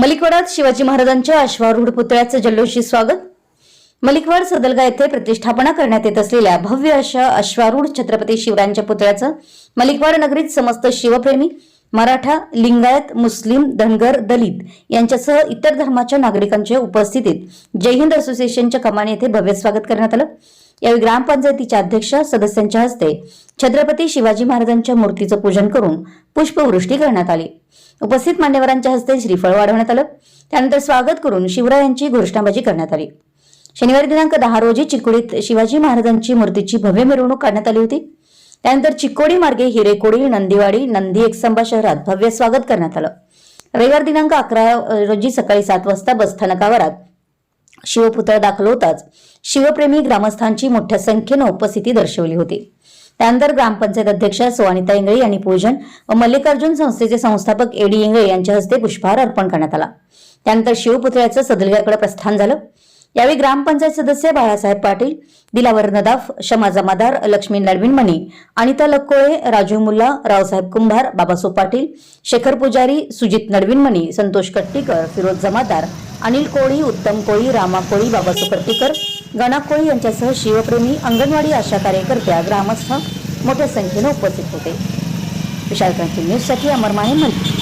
मलिकवाडात शिवाजी महाराजांच्या अश्वारूढ पुतळ्याचं जल्लोषी स्वागत. मलिकवाड सदलगा येथे प्रतिष्ठापना करण्यात येत असलेल्या भव्य अशा अश्वारूढ छत्रपती शिवरायांच्या पुतळ्याचं मलिकवाड नगरीत समस्त शिवप्रेमी मराठा लिंगायत मुस्लिम धनगर दलित यांच्यासह इतर धर्माच्या नागरिकांच्या उपस्थितीत जय हिंद असोसिएशनच्या कमानी येथे भव्य स्वागत करण्यात आलं. यावेळी ग्रामपंचायतीच्या अध्यक्ष सदस्यांच्या हस्ते छत्रपती शिवाजी महाराजांच्या मूर्तीचं पूजन करून पुष्पवृष्टी करण्यात आली. उपस्थित मान्यवरांच्या हस्ते श्रीफळ वाढवण्यात आलं. त्यानंतर स्वागत करून शिवरायांची घोषणाबाजी करण्यात आली. शनिवारी दिनांक दहा रोजी चिकोडीत शिवाजी महाराजांची मूर्तीची भव्य मिरवणूक काढण्यात आली होती. त्यानंतर चिकोडी मार्गे हिरेकोडी नंदीवाडी नंदी एकसंबा शहरात भव्य स्वागत करण्यात आलं. रविवार दिनांक अकरा रोजी सकाळी सात वाजता बसस्थानकावरात शिवपुतळा दाखल होताच शिवप्रेमी ग्रामस्थांची मोठ्या संख्येनं उपस्थिती दर्शवली होती. त्यानंतर ग्रामपंचायत अध्यक्षा सोवानिता इंगळे यांनी पूजन व मल्लिकार्जुन संस्थेचे संस्थापक एडी इंगळे यांच्या हस्ते पुष्पहार अर्पण करण्यात आला. त्यानंतर शिवपुतळ्याचं सदलग्याकडे प्रस्थान झालं. यावेळी ग्रामपंचायत सदस्य बाळासाहेब पाटील दिलावर नदाफ शमा जमादार लक्ष्मी नडविनमणी अनिता लक्कोळे राजू मुल्ला रावसाहेब कुंभार बाबासो पाटील शेखर पुजारी सुजित नडविनमणी संतोष कट्टीकर फिरोज जमादार अनिल कोळी उत्तम कोळी रामा कोळी बाबासो कट्टीकर गणा कोळी यांच्यासह शिवप्रेमी अंगणवाडी आशा कार्यकर्त्या ग्रामस्थ मोठ्या संख्येनं उपस्थित होते. विशाल क्रांती न्यूजसाठी अमर माहे मंत्री